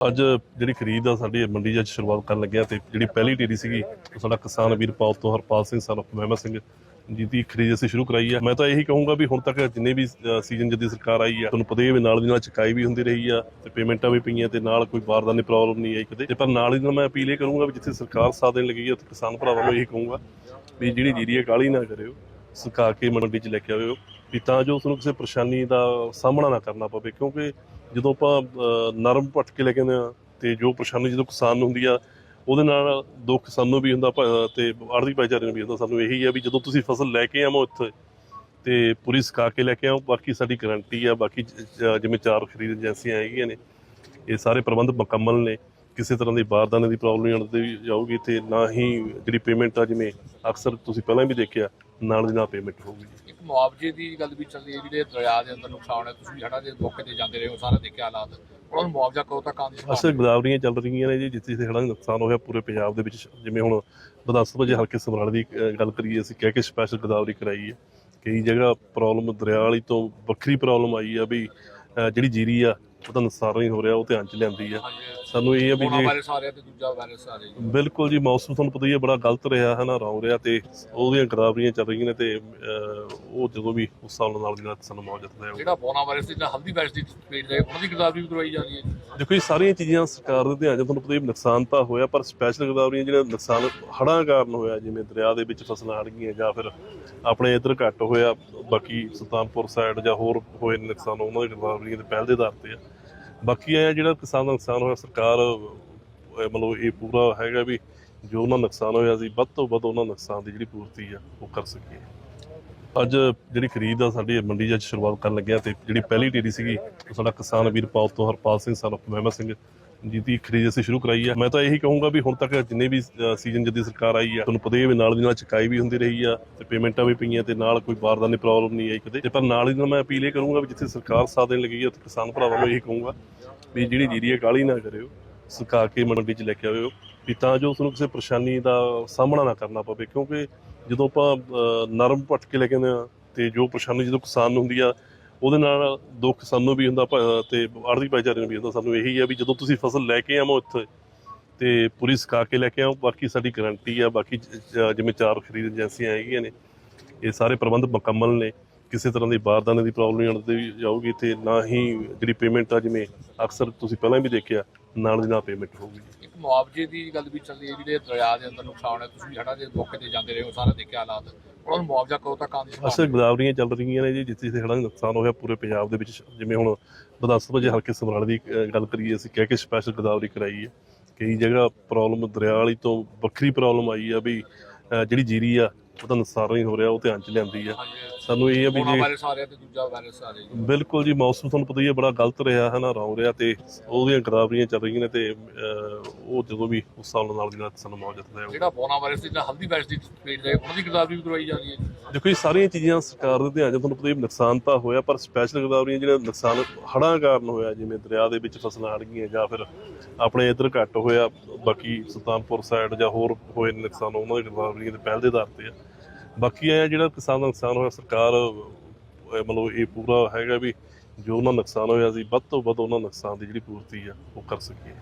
ਅੱਜ ਜਿਹੜੀ ਖਰੀਦ ਆ ਸਾਡੀ ਮੰਡੀ 'ਚ ਅੱਜ ਸ਼ੁਰੂਆਤ ਕਰਨ ਲੱਗਿਆ ਤੇ ਜਿਹੜੀ ਪਹਿਲੀ ਢੇਰੀ ਸੀਗੀ, ਉਹ ਸਾਡਾ ਕਿਸਾਨ ਵੀਰ ਪਾਉ ਤੋਂ ਹਰਪਾਲ ਸਿੰਘ, ਸਨ ਮਹਿਮਾ ਸਿੰਘ ਜਿਹਦੀ ਖਰੀਦ ਅਸੀਂ ਸ਼ੁਰੂ ਕਰਾਈ ਆ। ਮੈਂ ਤਾਂ ਇਹੀ ਕਹੂੰਗਾ ਵੀ ਹੁਣ ਤੱਕ ਜਿੰਨੇ ਵੀ ਸੀਜ਼ਨ ਸੀਜ਼ਨ ਦੀ ਸਰਕਾਰ ਆਈ ਆ, ਤੁਹਾਨੂੰ ਪਤਾ ਹੀ ਵੀ ਨਾਲ ਦੀ ਨਾਲ ਚਕਾਈ ਵੀ ਹੁੰਦੀ ਰਹੀ ਆ ਤੇ ਪੇਮੈਂਟਾਂ ਵੀ ਪਈਆਂ ਤੇ ਨਾਲ ਕੋਈ ਬਾਰਦਾਨੀ ਪ੍ਰੋਬਲਮ ਨਹੀਂ ਆਈ ਕਦੇ। ਤੇ ਪਰ ਨਾਲ ਹੀ ਨਾਲ ਮੈਂ ਅਪੀਲ ਇਹ ਕਰੂੰਗਾ ਵੀ ਜਿੱਥੇ ਸਰਕਾਰ ਸਾਥ ਦੇਣ ਲੱਗੀ ਆ, ਉੱਥੇ ਕਿਸਾਨ ਭਰਾਵਾਂ ਨੂੰ ਇਹੀ ਕਹੂੰਗਾ ਵੀ ਜਿਹੜੀ ਜੀਰੀ ਹੈ ਕਾਲੀ ਨਾ ਕਰਿਓ, ਸੁਕਾ ਕੇ ਮੰਡੀ 'ਚ ਲੈ ਕੇ ਆਇਓ, ਵੀ ਤਾਂ ਜੋ ਉਸਨੂੰ ਕਿਸੇ ਪਰੇਸ਼ਾਨੀ ਦਾ ਸਾਹਮਣਾ ਨਾ ਕਰਨਾ ਪਵੇ, ਕਿਉਂਕਿ ਜਦੋਂ ਆਪਾਂ ਨਰਮ ਪੱਟ ਕੇ ਲੈ ਕੇ ਆਉਂਦੇ ਆ ਤੇ ਜੋ ਪਰੇਸ਼ਾਨੀ ਜਦੋਂ ਕਿਸਾਨ ਨੂੰ ਹੁੰਦੀ ਆ, ਉਹਦੇ ਨਾਲ ਦੁੱਖ ਸਾਨੂੰ ਵੀ ਹੁੰਦਾ, ਭ- ਤੇ ਆੜਤੀ ਭਾਈਚਾਰੇ ਨੂੰ ਵੀ ਹੁੰਦਾ। ਸਾਨੂੰ ਇਹੀ ਆ ਵੀ ਜਦੋਂ ਤੁਸੀਂ ਫਸਲ ਲੈ ਕੇ ਆਵੋ ਇੱਥੇ ਤੇ ਪੂਰੀ ਸੁਕਾ ਕੇ ਲੈ ਕੇ ਆਓ, ਬਾਕੀ ਸਾਡੀ ਗਾਰੰਟੀ ਆ, ਬਾਕੀ ਜ- ਜਿਵੇਂ ਚਾਰ ਖਰੀਦ ਏਜੰਸੀਆਂ ਹੈਗੀਆਂ ਨੇ, ਇਹ ਸਾਰੇ ਪ੍ਰਬੰਧ ਮੁਕੰਮਲ ਨੇ। ਕਿਸੇ ਤਰ੍ਹਾਂ ਦੀ ਬਾਰਦਾਨੇ ਦੀ ਪ੍ਰੋਬਲਮ ਨਹੀਂ ਆਉਂਦੀ ਜਾਊਗੀ ਤੇ ਨਾ ਹੀ ਜਿਹੜੀ ਪੇਮੈਂਟ ਆ ਜਿਵੇਂ ਅਕਸਰ ਤੁਸੀਂ ਪਹਿਲਾਂ ਵੀ ਦੇਖਿਆ ਨਾਲ ਦੀ ਨਾਲ ਪੇਮੈਂਟ ਹੋਊਗੀ। ਇੱਕ ਮੁਆਵਜ਼ੇ ਦੀ ਗੱਲ ਵੀ ਚੱਲਦੀ ਹੈ ਜਿਹੜੇ ਦਰਿਆ ਦੇ ਅੰਦਰ ਨੁਕਸਾਨ ਹੈ ਤੁਸੀਂ ਹੜਾ ਦੇ ਮੌਕੇ ਤੇ ਜਾਂਦੇ ਰਹੇ ਹੋ ਸਾਰਾ ਦੇਖਿਆ ਹਾਲਾਤ। ਉਹਨਾਂ ਨੂੰ ਮੁਆਵਜ਼ਾ ਕਦੋਂ ਤੱਕ ਆਉਣ ਦੀ ਸੰਭਾਵਨਾ ਅਸਲ ਗਦਾਵਰੀਆਂ ਚੱਲ ਰਹੀਆਂ ਨੇ ਜੀ ਜਿੱਥੇ ਜਿੱਥੇ ਹੜ੍ਹਾਂ ਦਾ ਨੁਕਸਾਨ ਹੋਇਆ ਪੂਰੇ ਪੰਜਾਬ ਦੇ ਵਿੱਚ ਜਿਵੇਂ ਹੁਣ ਸਭਾ ਜੇ ਹਲਕੇ ਸਮਰਾਲੇ ਦੀ ਗੱਲ ਕਰੀਏ ਅਸੀਂ ਕਹਿ ਕੇ ਸਪੈਸ਼ਲ ਗਦਾਵਰੀ ਕਰਾਈ ਹੈ। ਕਈ ਜਗ੍ਹਾ ਪ੍ਰੋਬਲਮ ਦਰਿਆ ਵਾਲੀ ਤੋਂ ਵੱਖਰੀ ਪ੍ਰੋਬਲਮ ਆਈ ਆ ਵੀ ਜਿਹੜੀ ਜੀਰੀ ਆ ਉਹਦਾ ਨੁਕਸਾਨ ਨਹੀਂ ਹੋ ਰਿਹਾ ਉਹ ਧਿਆਨ ਚ ਲਿਆਂਦੀ ਆ। ਸਾਨੂੰ ਇਹ ਆ ਵੀ ਜੇ ਵਾਇਰਸ ਆ ਰਿਹਾ ਤੇ ਦੂਜਾ ਵਾਇਰਸ ਆ ਰਿਹਾ ਬਿਲਕੁਲ ਜੀ ਮੌਸਮ ਤੁਹਾਨੂੰ ਪਤਾ ਹੀ ਹੈ ਬੜਾ ਗਲਤ ਰਿਹਾ ਹੈ ਨਾ ਰੌ ਰਿਹਾ ਤੇ ਉਹਦੀਆਂ ਗਦਾਵਰੀਆਂ ਚੱਲ ਰਹੀਆਂ ਨੇ ਤੇ ਉਹ ਜਦੋਂ ਵੀ ਉਸ ਸਾਲ ਨਾਲ ਦੀ ਨਾਲ ਸਾਨੂੰ ਮੌਜੂਦ ਹੈ ਜਿਹੜਾ ਕੋਰੋਨਾ ਵਾਇਰਸ ਦੀ ਜਾਂ ਹਲਦੀ ਵਾਇਰਸ ਦੀ ਸਪੀਡ ਹੈ ਉਹਨਾਂ ਦੀ ਗਦਾਵਰੀ ਵੀ ਕਰਵਾਈ ਜਾ ਰਹੀ ਹੈ। ਦੇਖੋ ਇਹ ਸਾਰੀਆਂ ਚੀਜ਼ਾਂ ਸਰਕਾਰ ਦੇ ਧਿਆਨ 'ਚ ਤੁਹਾਨੂੰ ਪਤਾ ਹੀ ਹੈ ਨੁਕਸਾਨ ਤਾਂ ਹੋਇਆ ਪਰ ਸਪੈਸ਼ਲ ਗਦਾਵਰੀਆਂ ਜਿਹੜਾ ਨੁਕਸਾਨ ਹੜ੍ਹਾਂ ਕਾਰਨ ਹੋਇਆ ਜਿਵੇਂ ਦਰਿਆ ਦੇ ਵਿੱਚ ਫਸਲਾਂ ਹੜ ਗਈਆਂ ਜਾਂ ਫਿਰ ਆਪਣੇ ਇੱਧਰ ਘੱਟ ਹੋਇਆ ਬਾਕੀ ਸੁਲਤਾਨਪੁਰ ਸਾਈਡ ਜਾਂ ਹੋਰ ਹੋਏ ਨੁਕਸਾਨ ਉਹਨਾਂ ਦੇ ਗਦਾਵਰੀਆਂ ਦੇ ਪਹਿਲ ਦੇ ਆਧਾਰ ਤੇ ਆ। ਬਾਕੀ ਇਹ ਜਿਹੜਾ ਕਿਸਾਨ ਦਾ ਨੁਕਸਾਨ ਹੋਇਆ, ਸਰਕਾਰ ਮਤਲਬ ਇਹ ਪੂਰਾ ਹੈਗਾ ਵੀ ਜੋ ਉਹਨਾਂ ਨੁਕਸਾਨ ਹੋਇਆ ਸੀ, ਵੱਧ ਤੋਂ ਵੱਧ ਉਹਨਾਂ ਨੁਕਸਾਨ ਦੀ ਜਿਹੜੀ ਪੂਰਤੀ ਆ, ਉਹ ਕਰ ਸਕੀਏ। ਅੱਜ ਜਿਹੜੀ ਖਰੀਦ ਆ, ਸਾਡੀ ਮੰਡੀ 'ਚ ਅੱਜ ਸ਼ੁਰੂਆਤ ਕਰਨ ਲੱਗਿਆ ਤੇ ਜਿਹੜੀ ਪਹਿਲੀ ਢੇਰੀ ਸੀਗੀ, ਉਹ ਸਾਡਾ ਕਿਸਾਨ ਵੀਰ ਪਾਉ ਤੋਂ ਹਰਪਾਲ ਸਿੰਘ ਸਾਨੂੰ ਮਹਿਮਾ ਸਿੰਘ ਜਿਹਦੀ ਖਰੀਦ ਅਸੀਂ ਸ਼ੁਰੂ ਕਰਾਈ ਆ। ਮੈਂ ਤਾਂ ਇਹੀ ਕਹੂੰਗਾ ਵੀ ਹੁਣ ਤੱਕ ਜਿੰਨੇ ਵੀ ਅ, ਸੀਜ਼ਨ ਜਦੀ ਸਰਕਾਰ ਆਈ ਆ ਤੁਹਾਨੂੰ ਪਤਾ ਹੀ ਵੀ ਨਾਲ ਦੀ ਨਾਲ ਚਕਾਈ ਵੀ ਹੁੰਦੀ ਰਹੀ ਆ ਤੇ ਪੇਮੈਂਟਾਂ ਵੀ ਪਈਆਂ ਤੇ ਨਾਲ ਕੋਈ ਬਾਰਦਾਨੀ ਪ੍ਰੋਬਲਮ ਨਹੀਂ ਆਈ ਕਦੇ। ਤੇ ਪਰ ਨਾਲ ਹੀ ਨਾਲ ਮੈਂ ਅਪੀਲ ਇਹ ਕਰੂੰਗਾ ਵੀ ਜਿੱਥੇ ਸਰਕਾਰ ਸਾਥ ਦੇਣ ਲੱਗੀ ਆ ਉੱਥੇ ਕਿਸਾਨ ਭਰਾਵਾਂ ਨੂੰ ਇਹੀ ਕਹੂੰਗਾ ਵੀ ਜਿਹੜੀ ਜੀਰੀ ਹੈ ਕਾਲੀ ਨਾ ਕਰਿਓ ਸੁਕਾ ਕੇ ਮੰਡੀ 'ਚ ਲੈ ਕੇ ਆਇਓ ਵੀ ਤਾਂ ਜੋ ਉਸਨੂੰ ਕਿਸੇ ਪਰੇਸ਼ਾਨੀ ਦਾ ਸਾਹਮਣਾ ਨਾ ਕਰਨਾ ਪਵੇ। ਕਿਉਂਕਿ ਜਦੋਂ ਆਪਾਂ ਨਰਮ ਪੱਟ ਕੇ ਲੈ ਕੇ ਆਉਂਦੇ ਆ ਤੇ ਜੋ ਪਰੇਸ਼ਾਨੀ ਜਦੋਂ ਕਿਸਾਨ ਨੂੰ ਹੁੰਦੀ ਆ ਉਹਦੇ ਨਾਲ ਦੁੱਖ ਸਾਨੂੰ ਵੀ ਹੁੰਦਾ ਤੇ ਆੜਤੀ ਭਾਈਚਾਰੇ ਨੂੰ ਵੀ ਹੁੰਦਾ। ਸਾਨੂੰ ਇਹੀ ਆ ਵੀ ਜਦੋਂ ਤੁਸੀਂ ਫਸਲ ਲੈ ਕੇ ਆਵੋ ਇੱਥੇ ਤੇ ਪੂਰੀ ਸੁਕਾ ਕੇ ਲੈ ਕੇ ਆਓ। ਬਾਕੀ ਸਾਡੀ ਗਾਰੰਟੀ ਆ, ਬਾਕੀ ਜਿਵੇਂ ਚਾਰ ਖਰੀਦ ਏਜੰਸੀਆਂ ਹੈਗੀਆਂ ਨੇ, ਇਹ ਸਾਰੇ ਪ੍ਰਬੰਧ ਮੁਕੰਮਲ ਨੇ। ਕਿਸੇ ਤਰ੍ਹਾਂ ਦੀ ਬਾਰਦਾਨੇ ਦੀ ਪ੍ਰੋਬਲਮ ਨਹੀਂ ਆਉਂਦੀ ਜਾਊਗੀ। ਤੇ ਨਾ ਹੀ ਜਿਹੜੀ ਪੇਮੈਂਟ ਆ, ਜਿਵੇਂ ਅਕਸਰ ਤੁਸੀਂ ਪਹਿਲਾਂ ਵੀ ਦੇਖਿਆ, ਨਾਲ ਦੀ ਨਾਲ ਪੇਮੈਂਟ ਹੋਊਗੀ। ਇੱਕ ਮੁਆਵਜ਼ੇ ਦੀ ਗੱਲ ਵੀ ਚੱਲਦੀ ਹੈ, ਜਿਹੜੇ ਦਰਿਆ ਦੇ ਅੰਦਰ ਨੁਕਸਾਨ ਹੈ ਤੁਸੀਂ ਹੜਾ ਦੇ ਮੌਕੇ ਤੇ ਜਾਂਦੇ ਰਹੇ ਹੋ, ਸਾਰਾ ਦੇਖਿਆ ਹਾਲਾਤ। ਉਹਨਾਂ ਨੂੰ ਮੁਆਵਜ਼ਾ ਕਦੋਂ ਤੱਕ ਆਉਣ ਦੀ ਸੰਭਾਵਨਾ ਅਸਲ ਗਦਾਵਰੀਆਂ ਚੱਲ ਰਹੀਆਂ ਨੇ ਜੀ ਜਿੱਥੇ ਜਿੱਥੇ ਹੜ੍ਹਾਂ ਦਾ ਨੁਕਸਾਨ ਹੋਇਆ ਪੂਰੇ ਪੰਜਾਬ ਦੇ ਵਿੱਚ। ਜਿਵੇਂ ਹੁਣ ਸਭਾ ਜੇ ਹਲਕੇ ਸਮਰਾਲੇ ਦੀ ਗੱਲ ਕਰੀਏ ਅਸੀਂ ਕਹਿ ਕੇ ਸਪੈਸ਼ਲ ਗਦਾਵਰੀ ਕਰਾਈ ਹੈ। ਕਈ ਜਗ੍ਹਾ ਪ੍ਰੋਬਲਮ ਦਰਿਆ ਵਾਲੀ ਤੋਂ ਵੱਖਰੀ ਪ੍ਰੋਬਲਮ ਆਈ ਆ ਵੀ ਜਿਹੜੀ ਜੀਰੀ ਆ ਉਹਦਾ ਨੁਕਸਾਨ ਨਹੀਂ ਹੋ ਰਿਹਾ ਉਹ ਧਿਆਨ ਚ ਲਿਆਂਦੀ ਆ। ਸਾਨੂੰ ਇਹ ਆ ਵੀ ਜੇ ਵਾਇਰਸ ਆ ਰਿਹਾ ਤੇ ਦੂਜਾ ਵਾਇਰਸ ਆ ਰਿਹਾ ਜੀ। ਬਿਲਕੁਲ ਜੀ ਮੌਸਮ ਤੁਹਾਨੂੰ ਪਤਾ ਹੀ ਹੈ ਬੜਾ ਗਲਤ ਰਿਹਾ ਹੈ ਨਾ ਰੌ ਰਿਹਾ ਤੇ ਉਹਦੀਆਂ ਗਦਾਵਰੀਆਂ ਚੱਲ ਰਹੀਆਂ ਨੇ ਤੇ ਅਹ, ਉਹ ਜਦੋਂ ਵੀ ਉਸ ਸਾਲ ਨਾਲ ਨਾਲ ਸਾਨੂੰ ਮੌਜੂਦ ਹੈ ਜਿਹੜਾ ਕੋਰੋਨਾ ਵਾਇਰਸ ਦੀ ਜਾਂ ਹਲਦੀ ਵਾਇਰਸ ਦੀ ਸਪੀਡ ਹੈ ਉਹਨਾਂ ਦੀ ਗਦਾਵਰੀ ਵੀ ਕਰਵਾਈ ਜਾ ਰਹੀ ਹੈ ਜੀ। ਦੇਖੋ ਇਹ ਸਾਰੀਆਂ ਚੀਜ਼ਾਂ ਸਰਕਾਰ ਦੇ ਧਿਆਨ 'ਚ ਤੁਹਾਨੂੰ ਪਤਾ ਹੀ ਹੈ ਨੁਕਸਾਨ ਤਾਂ ਹੋਇਆ ਪਰ ਸਪੈਸ਼ਲ ਗਦਾਵਰੀਆਂ ਜਿਹੜਾ ਨੁਕਸਾਨ ਹੜ੍ਹਾਂ ਕਾਰਨ ਹੋਇਆ ਜਿਵੇਂ ਦਰਿਆ ਦੇ ਵਿੱਚ ਫਸਲਾਂ ਹੜ ਗਈਆਂ ਜਾਂ ਫਿਰ ਆਪਣੇ ਇੱਧਰ ਘੱਟ ਹੋਇਆ ਬਾਕੀ ਸੁਲਤਾਨਪੁਰ ਸਾਈਡ ਜਾਂ ਹੋਰ ਹੋਏ ਨੁਕਸਾਨ ਉਹਨਾਂ ਦੇ ਗਦਾਵਰੀਆਂ ਦੇ ਪਹਿਲ ਦੇ ਆਧਾਰ ਤੇ ਆ ਬਾਕੀ ਇਹ ਜਿਹੜਾ ਕਿਸਾਨ ਦਾ ਨੁਕਸਾਨ ਹੋਇਆ ਸਰਕਾਰ ਅਹ, ਮਤਲਬ ਇਹ ਪੂਰਾ ਹੈਗਾ ਵੀ ਜੋ ਉਹਨਾਂ ਨੁਕਸਾਨ ਹੋਇਆ ਸੀ ਵੱਧ ਤੋਂ ਵੱਧ ਉਹਨਾਂ ਨੁਕਸਾਨ ਦੀ ਜਿਹੜੀ ਪੂਰਤੀ ਆ ਉਹ ਕਰ ਸਕੀਏ।